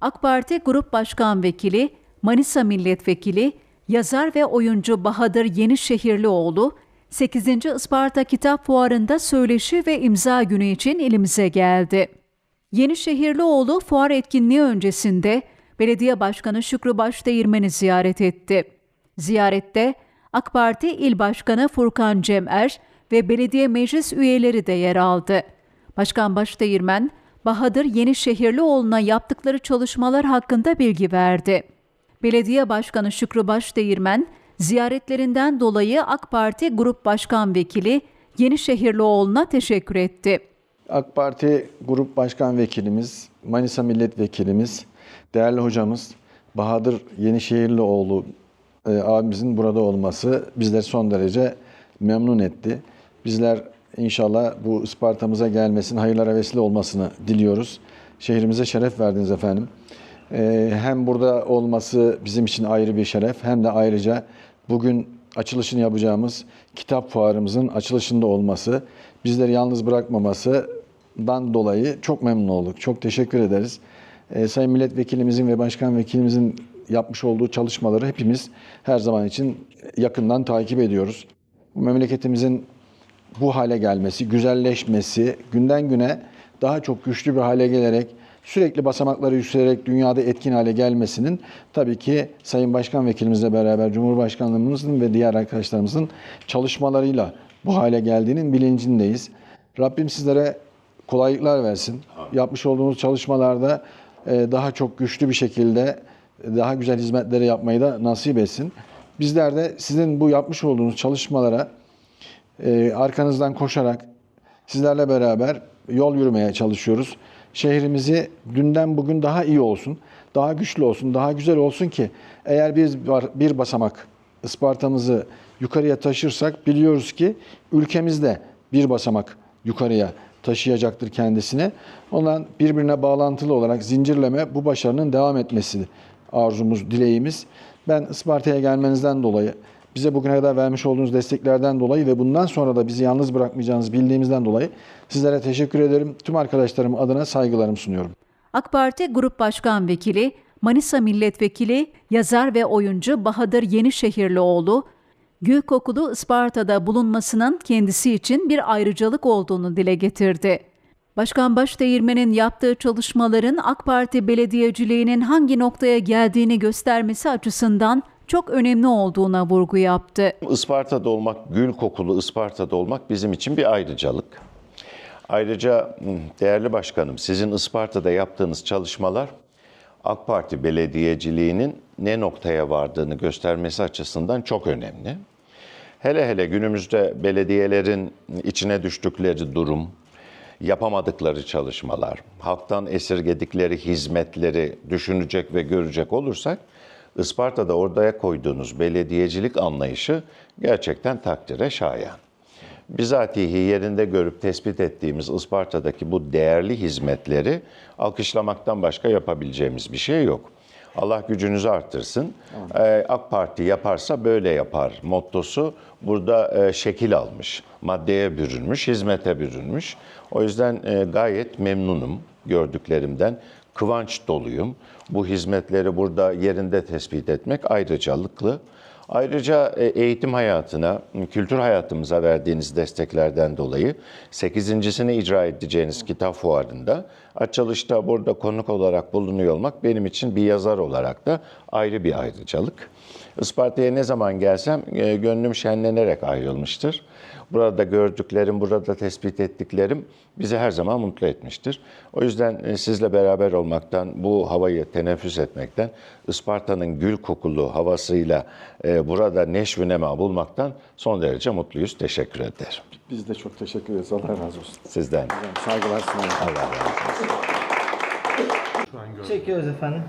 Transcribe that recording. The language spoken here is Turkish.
AK Parti Grup Başkan Vekili, Manisa Milletvekili, yazar ve oyuncu Bahadır Yenişehirlioğlu, 8. Isparta Kitap Fuarı'nda söyleşi ve imza günü için ilimize geldi. Yenişehirlioğlu fuar etkinliği öncesinde Belediye Başkanı Şükrü Başdeğirmen'i ziyaret etti. Ziyarette AK Parti İl Başkanı Furkan Cemer ve belediye meclis üyeleri de yer aldı. Başkan Başdeğirmen, Bahadır Yenişehirlioğlu'na yaptıkları çalışmalar hakkında bilgi verdi. Belediye Başkanı Şükrü Başdeğirmen, ziyaretlerinden dolayı AK Parti Grup Başkan Vekili Yenişehirlioğlu'na teşekkür etti. AK Parti Grup Başkan Vekilimiz, Manisa Milletvekilimiz, değerli hocamız Bahadır Yenişehirlioğlu e, abimizin burada olması bizleri son derece memnun etti. Bizler inşallah bu Isparta'mıza gelmesinin hayırlara vesile olmasını diliyoruz. Şehrimize şeref verdiniz efendim. E, hem burada olması bizim için ayrı bir şeref hem de ayrıca bugün açılışını yapacağımız kitap fuarımızın açılışında olması, bizleri yalnız bırakmamasından dolayı çok memnun olduk. Çok teşekkür ederiz. Ee, Sayın Milletvekilimizin ve Başkan Vekilimizin yapmış olduğu çalışmaları hepimiz her zaman için yakından takip ediyoruz. Bu memleketimizin bu hale gelmesi, güzelleşmesi, günden güne daha çok güçlü bir hale gelerek sürekli basamakları yükselerek dünyada etkin hale gelmesinin tabii ki Sayın Başkan Vekilimizle beraber Cumhurbaşkanlığımızın ve diğer arkadaşlarımızın çalışmalarıyla bu hale geldiğinin bilincindeyiz. Rabbim sizlere kolaylıklar versin. Yapmış olduğunuz çalışmalarda e, daha çok güçlü bir şekilde daha güzel hizmetleri yapmayı da nasip etsin. Bizler de sizin bu yapmış olduğunuz çalışmalara e, arkanızdan koşarak sizlerle beraber yol yürümeye çalışıyoruz. Şehrimizi dünden bugün daha iyi olsun, daha güçlü olsun, daha güzel olsun ki eğer biz bir basamak Isparta'mızı yukarıya taşırsak biliyoruz ki ülkemizde bir basamak yukarıya taşıyacaktır kendisine. Ondan birbirine bağlantılı olarak zincirleme bu başarının devam etmesi arzumuz, dileğimiz. Ben Isparta'ya gelmenizden dolayı, bize bugüne kadar vermiş olduğunuz desteklerden dolayı ve bundan sonra da bizi yalnız bırakmayacağınızı bildiğimizden dolayı sizlere teşekkür ederim. Tüm arkadaşlarım adına saygılarımı sunuyorum. AK Parti Grup Başkan Vekili, Manisa Milletvekili, yazar ve oyuncu Bahadır Yenişehirlioğlu, gül kokulu Isparta'da bulunmasının kendisi için bir ayrıcalık olduğunu dile getirdi. Başkan Başdeğirmen'in yaptığı çalışmaların AK Parti belediyeciliğinin hangi noktaya geldiğini göstermesi açısından çok önemli olduğuna vurgu yaptı. Isparta'da olmak, gül kokulu Isparta'da olmak bizim için bir ayrıcalık. Ayrıca değerli başkanım, sizin Isparta'da yaptığınız çalışmalar AK Parti belediyeciliğinin ne noktaya vardığını göstermesi açısından çok önemli. Hele hele günümüzde belediyelerin içine düştükleri durum, yapamadıkları çalışmalar, halktan esirgedikleri hizmetleri düşünecek ve görecek olursak, Isparta'da ortaya koyduğunuz belediyecilik anlayışı gerçekten takdire şayan. Bizatihi yerinde görüp tespit ettiğimiz Isparta'daki bu değerli hizmetleri alkışlamaktan başka yapabileceğimiz bir şey yok. Allah gücünüzü arttırsın. Ee, AK Parti yaparsa böyle yapar mottosu burada e, şekil almış. Maddeye bürünmüş, hizmete bürünmüş. O yüzden e, gayet memnunum gördüklerimden. Kıvanç doluyum. Bu hizmetleri burada yerinde tespit etmek ayrıcalıklı. Ayrıca e, eğitim hayatına, kültür hayatımıza verdiğiniz desteklerden dolayı 8.sini icra edeceğiniz kitap fuarında açılışta burada konuk olarak bulunuyor olmak benim için bir yazar olarak da ayrı bir ayrıcalık. Isparta'ya ne zaman gelsem e, gönlüm şenlenerek ayrılmıştır. Burada gördüklerim, burada tespit ettiklerim bizi her zaman mutlu etmiştir. O yüzden e, sizle beraber olmaktan, bu havayı teneffüs etmekten, Isparta'nın gül kokulu havasıyla e, burada neşvünema bulmaktan son derece mutluyuz. Teşekkür ederim. Biz de çok teşekkür ederiz. Allah razı olsun. Sizden. Saygılar sunarım. Allah razı olsun. Çekiyoruz efendim.